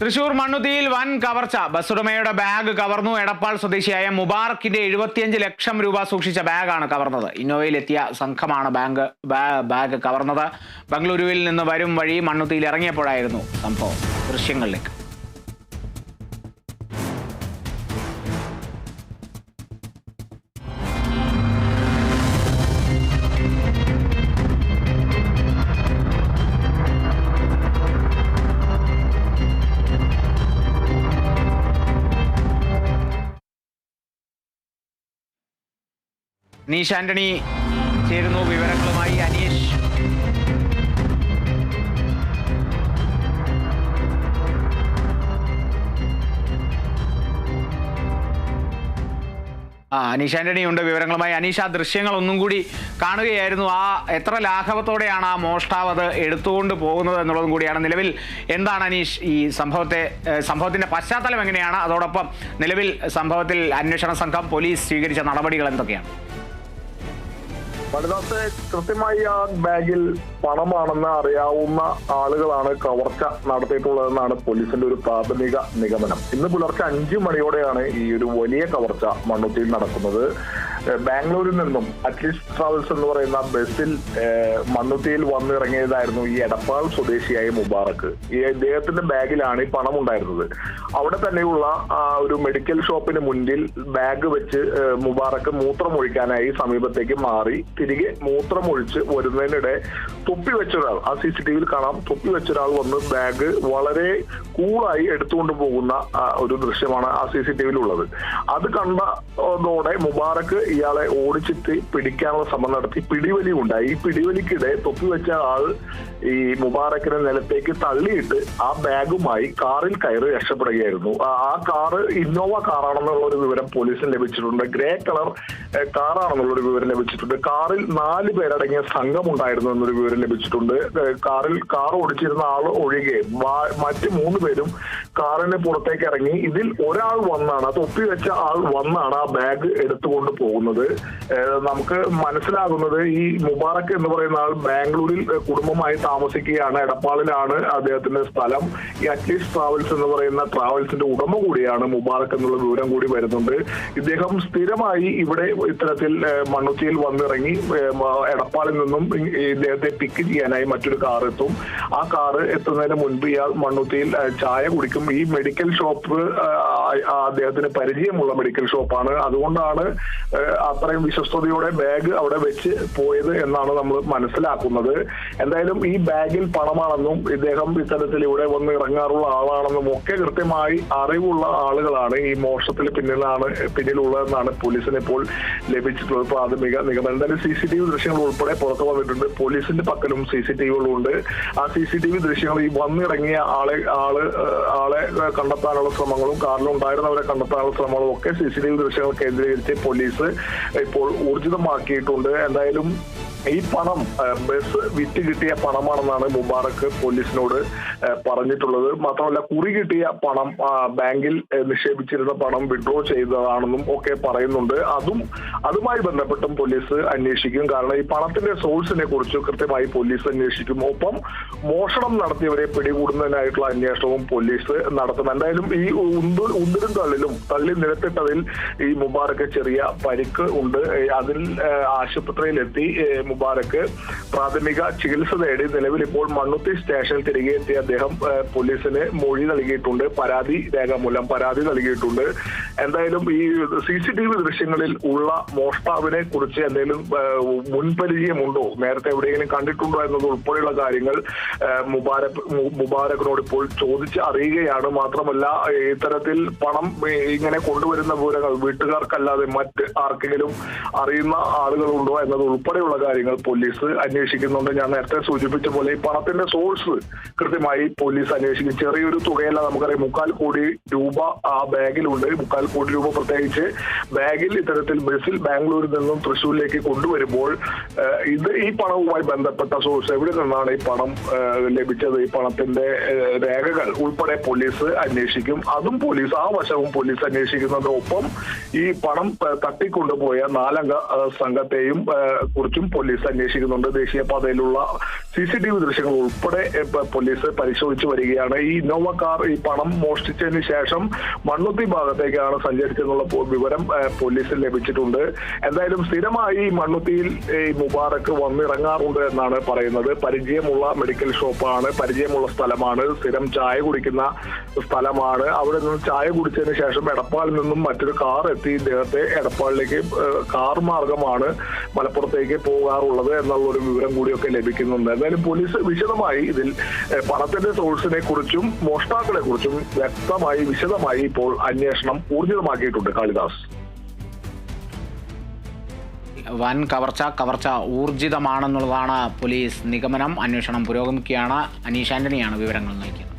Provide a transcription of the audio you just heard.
തൃശൂർ മണ്ണുതിയിൽ വൻ കവർച്ച. ബസ്സുടമയുടെ ബാഗ് കവർന്നു. എടപ്പാൾ സ്വദേശിയായ മുബാറക്കിന്റെ എഴുപത്തിയഞ്ച് ലക്ഷം രൂപ സൂക്ഷിച്ച ബാഗാണ് കവർന്നത്. ഇന്നോവയിലെത്തിയ സംഘമാണ് ബാങ്ക് ബാഗ് കവർന്നത്. ബംഗളൂരുവിൽ നിന്ന് വരും വഴി മണ്ണുത്തിയിൽ ഇറങ്ങിയപ്പോഴായിരുന്നു സംഭവം. ദൃശ്യങ്ങളിലേക്ക്. അനീഷ് ആന്റണി ചേരുന്നു വിവരങ്ങളുമായി അനീഷ്. ആ അനീഷ് ആന്റണി ഉണ്ട് വിവരങ്ങളുമായി. അനീഷ് ആ ദൃശ്യങ്ങൾ ഒന്നും കൂടി കാണുകയായിരുന്നു. ആ എത്ര ലാഘവത്തോടെയാണ് ആ മോഷ്ടാവ് അത് എടുത്തുകൊണ്ട് പോകുന്നത് എന്നുള്ളതും കൂടിയാണ് നിലവിൽ എന്താണ് അനീഷ് ഈ സംഭവത്തെ സംഭവത്തിന്റെ പശ്ചാത്തലം എങ്ങനെയാണ്? അതോടൊപ്പം നിലവിൽ സംഭവത്തിൽ അന്വേഷണ സംഘം പോലീസ് സ്വീകരിച്ച നടപടികൾ എന്തൊക്കെയാണ്? വലുതാത്ത കൃത്യമായി ആ ബാഗിൽ പണമാണെന്ന് അറിയാവുന്ന ആളുകളാണ് കവർച്ച നടത്തിയിട്ടുള്ളതെന്നാണ് പോലീസിന്റെ ഒരു പ്രാഥമിക നിഗമനം. ഇന്ന് പുലർച്ചെ അഞ്ചു മണിയോടെയാണ് ഈ ഒരു വലിയ കവർച്ച മണ്ണുത്തിയിൽ നടക്കുന്നത്. ബാംഗ്ലൂരിൽ നിന്നും അറ്റ്ലീസ്റ്റ് ട്രാവൽസ് എന്ന് പറയുന്ന ബസ്സിൽ മണ്ണുത്തിയിൽ വന്നിറങ്ങിയതായിരുന്നു ഈ എടപ്പാൾ സ്വദേശിയായ മുബാറക്ക് ഈ ഇദ്ദേഹത്തിന്റെ ബാഗിലാണ് ഈ പണം ഉണ്ടായിരുന്നത്. അവിടെ തന്നെയുള്ള ഒരു മെഡിക്കൽ ഷോപ്പിന് മുന്നിൽ ബാഗ് വെച്ച് മുബാറക്ക് മൂത്രമൊഴിക്കാനായി സമീപത്തേക്ക് മാറി തിരികെ മൂത്രമൊഴിച്ച് വരുന്നതിനിടെ തൊപ്പി വെച്ചൊരാൾ ആ സി സി ടി വിയിൽ കാണാം തൊപ്പി വെച്ചൊരാൾ വന്ന് ബാഗ് വളരെ കൂളായി എടുത്തുകൊണ്ട് പോകുന്ന ഒരു ദൃശ്യമാണ് ആ സി സി ടി വിയിൽ ഉള്ളത് അത് കണ്ടതോടെ മുബാറക്ക് ഇയാളെ ഓടിച്ചിട്ട് പിടിക്കാനുള്ള ശ്രമം നടത്തി. പിടിവലി ഉണ്ടായി ഈ പിടിവലിക്കിടെ തൊപ്പി വെച്ച ആൾ ഈ മുബാറക്കിനെ നിലത്തേക്ക് തള്ളിയിട്ട് ആ ബാഗുമായി കാറിൽ കയറി രക്ഷപ്പെടുകയായിരുന്നു. ആ- കാറ് ഇന്നോവ കാറാണെന്നുള്ള ഒരു വിവരം പോലീസിന് ലഭിച്ചിട്ടുണ്ട്. ഗ്രേ കളർ കാറാണെന്നുള്ള ഒരു വിവരം ലഭിച്ചിട്ടുണ്ട്. കാറിൽ നാല് പേരടങ്ങിയ സംഘം ഉണ്ടായിരുന്നു എന്നൊരു വിവരം ലഭിച്ചിട്ടുണ്ട്. കാറിൽ കാർ ഓടിച്ചിരുന്ന ആൾ ഒഴികെ മറ്റ് മൂന്ന് പേരും കാറിന് പുറത്തേക്ക് ഇറങ്ങി. ഇതിൽ ഒരാൾ വന്നാണ് തൊപ്പി വെച്ച ആൾ വന്നാണ് ആ ബാഗ് എടുത്തുകൊണ്ട് പോകുന്നത്. ഏഹ്, നമുക്ക് മനസ്സിലാകുന്നത് ഈ മുബാറക് എന്ന് പറയുന്ന ആൾ ബാംഗ്ലൂരിൽ കുടുംബമായി താമസിക്കുകയാണ്. എടപ്പാളിലാണ് അദ്ദേഹത്തിന്റെ സ്ഥലം. ഈ അറ്റ്ലീസ്റ്റ് ട്രാവൽസ് എന്ന് പറയുന്ന ട്രാവൽസിന്റെ ഉടമ കൂടിയാണ് മുബാറക് എന്നുള്ള വിവരം കൂടി വരുന്നുണ്ട്. ഇദ്ദേഹം സ്ഥിരമായി ഇവിടെ ഇത്തരത്തിൽ മണ്ണുത്തിയിൽ വന്നിറങ്ങി എടപ്പാളിൽ നിന്നും ഇദ്ദേഹത്തെ പിക്ക് ചെയ്യാനായി മറ്റൊരു കാർ എത്തും. ആ കാറ് എത്തുന്നതിന് മുൻപ് ഇയാൾ മണ്ണുത്തിയിൽ ചായ കുടിക്കും. ഈ മെഡിക്കൽ ഷോപ്പ് അദ്ദേഹത്തിന് പരിചയമുള്ള മെഡിക്കൽ ഷോപ്പാണ് അതുകൊണ്ടാണ് അത്രയും വിശ്വസ്തയോടെ ബാഗ് അവിടെ വെച്ച് പോയത് എന്നാണ് നമ്മൾ മനസ്സിലാക്കുന്നത്. എന്തായാലും ഈ ബാഗിൽ പണമാണെന്നും ഇദ്ദേഹം ഇത്തരത്തിൽ ഇവിടെ വന്ന് ഇറങ്ങാറുള്ള ആളാണെന്നും ഒക്കെ കൃത്യമായി അറിവുള്ള ആളുകളാണ് ഈ മോഷണത്തിൽ പിന്നിലാണ് പിന്നിലുള്ളതെന്നാണ് പോലീസിന് ഇപ്പോൾ ലഭിച്ചിട്ടുള്ളത്. പ്രാഥമിക നിഗമനം എന്തായാലും സി സി ടി വി ദൃശ്യങ്ങൾ ഉൾപ്പെടെ പുറത്തു വന്നിട്ടുണ്ട്. പോലീസിന്റെ പക്കലും സി സി ടി വികളുണ്ട് ആ സി സി ടി വി ദൃശ്യങ്ങൾ ഈ വന്നിറങ്ങിയ ആളെ ആൾ ആളെ കണ്ടെത്താനുള്ള ശ്രമങ്ങളും കാറിലുണ്ടായിരുന്നവരെ കണ്ടെത്താനുള്ള ശ്രമങ്ങളും ഒക്കെ സി സി ടി വി ദൃശ്യങ്ങൾ കേന്ദ്രീകരിച്ച് പോലീസ് ഇപ്പോൾ ഊർജിതമാക്കിയിട്ടുണ്ട്. എന്തായാലും ഈ പണം ബസ് വിറ്റ് കിട്ടിയ പണമാണെന്നാണ് മുബാറക്ക് പോലീസിനോട് പറഞ്ഞിട്ടുള്ളത്. മാത്രമല്ല കുറി കിട്ടിയ പണം ബാങ്കിൽ നിക്ഷേപിച്ചിരുന്ന പണം വിഡ്രോ ചെയ്തതാണെന്നും ഒക്കെ പറയുന്നുണ്ട്. അതും അതുമായി ബന്ധപ്പെട്ടും പോലീസ് അന്വേഷിക്കും. കാരണം ഈ പണത്തിന്റെ സോഴ്സിനെ കുറിച്ച് കൃത്യമായി പോലീസ് അന്വേഷിക്കും. ഒപ്പം മോഷണം നടത്തിയവരെ പിടികൂടുന്നതിനായിട്ടുള്ള അന്വേഷണവും പോലീസ് നടത്തും എന്തായാലും ഈ ഉന്തു ഉന്തിരും തള്ളിലും തള്ളി നിരത്തിട്ടതിൽ ഈ മുബാറക്ക് ചെറിയ പരിക്ക് ഉണ്ട്. അതിൽ ആശുപത്രിയിലെത്തി മുബാറക്ക് പ്രാഥമിക ചികിത്സ തേടി നിലവിൽ ഇപ്പോൾ മണ്ണുത്തി സ്റ്റേഷനിൽ തിരികെ എത്തിയ അദ്ദേഹം പോലീസിന് മൊഴി നൽകിയിട്ടുണ്ട് പരാതി രേഖ മൂലം പരാതി നൽകിയിട്ടുണ്ട്. എന്തായാലും ഈ സി സി ടി വി ദൃശ്യങ്ങളിൽ ഉള്ള മോഷ്ടാവിനെ കുറിച്ച് എന്തെങ്കിലും മുൻപരിചയമുണ്ടോ? നേരത്തെ എവിടെയെങ്കിലും കണ്ടിട്ടുണ്ടോ എന്നത് ഉൾപ്പെടെയുള്ള കാര്യങ്ങൾ മുബാരക് മുബാരക്കിനോട് ഇപ്പോൾ ചോദിച്ച് അറിയുകയാണ്. മാത്രമല്ല ഇത്തരത്തിൽ പണം ഇങ്ങനെ കൊണ്ടുവരുന്ന വിവരങ്ങൾ വീട്ടുകാർക്കല്ലാതെ മറ്റ് ആർക്കെങ്കിലും അറിയുന്ന ആളുകളുണ്ടോ എന്നത് ഉൾപ്പെടെയുള്ള കാര്യങ്ങൾ പോലീസ് അന്വേഷിക്കുന്നുണ്ട്. ഞാൻ നേരത്തെ സൂചിപ്പിച്ച പോലെ ഈ പണത്തിന്റെ സോഴ്സ് കൃത്യമായി പോലീസ് അന്വേഷിക്കും. ചെറിയൊരു തുകയല്ല നമുക്കറിയാം. മുക്കാൽ കോടി രൂപ ആ ബാഗിലുണ്ട്. മുക്കാൽ കോടി രൂപ പ്രത്യേകിച്ച് ബാഗിൽ ഇത്തരത്തിൽ ബസ്സിൽ ബാംഗ്ലൂരിൽ നിന്നും തൃശ്ശൂരിലേക്ക് കൊണ്ടുവരുമ്പോൾ ഇത് ഈ പണവുമായി ബന്ധപ്പെട്ട സോഴ്സ് എവിടെ നിന്നാണ് ഈ പണം ലഭിച്ചത്? ഈ പണത്തിന്റെ രേഖകൾ ഉൾപ്പെടെ പോലീസ് അന്വേഷിക്കും. അതും പോലീസ് ആ വശവും പോലീസ് അന്വേഷിക്കുന്നതിനൊപ്പം ഈ പണം തട്ടിക്കൊണ്ടുപോയ നാലംഗ സംഘത്തെയും കുറിച്ചും പോലീസ് അന്വേഷിക്കുന്നുണ്ട്. ദേശീയപാതയിലുള്ള സി സി ടി വി ദൃശ്യങ്ങൾ ഉൾപ്പെടെ പോലീസ് പരിശോധിച്ചു വരികയാണ്. ഈ ഇന്നോവ കാർ ഈ പണം മോഷ്ടിച്ചതിന് ശേഷം മണ്ണുത്തി ഭാഗത്തേക്കാണ് സഞ്ചരിച്ചെന്നുള്ള വിവരം പോലീസിൽ ലഭിച്ചിട്ടുണ്ട്. എന്തായാലും സ്ഥിരമായി മണ്ണുത്തിയിൽ ഈ മുബാറക്ക് വന്നിറങ്ങാറുണ്ട് എന്നാണ് പറയുന്നത്. പരിചയമുള്ള മെഡിക്കൽ ഷോപ്പാണ് പരിചയമുള്ള സ്ഥലമാണ്. സ്ഥിരം ചായ കുടിക്കുന്ന സ്ഥലമാണ്. അവിടെ നിന്ന് ചായ കുടിച്ചതിന് ശേഷം എടപ്പാളിൽ നിന്നും മറ്റൊരു കാർ എത്തി. ഇദ്ദേഹത്തെ എടപ്പാളിലേക്ക് കാർ മാർഗമാണ് മലപ്പുറത്തേക്ക് പോകാറുള്ളത് എന്നുള്ള ഒരു വിവരം കൂടിയൊക്കെ ലഭിക്കുന്നുണ്ട്. എന്തായാലും പോലീസ് വിശദമായി ഇതിൽ പണത്തിന്റെ സോഴ്സിനെ കുറിച്ചും മോഷ്ടാക്കളെ കുറിച്ചും വ്യക്തമായി വിശദമായി ഇപ്പോൾ അന്വേഷണം ഊർജിതമാക്കിയിട്ടുണ്ട് കാളിദാസ്. വൻ കവർച്ച കവർച്ച ഊർജിതമാണെന്നുള്ളതാണ് പോലീസ് നിഗമനം. അന്വേഷണം പുരോഗമിക്കുകയാണ്. അനീഷ് ആന്റണിയാണ് വിവരങ്ങൾ നൽകിയത്.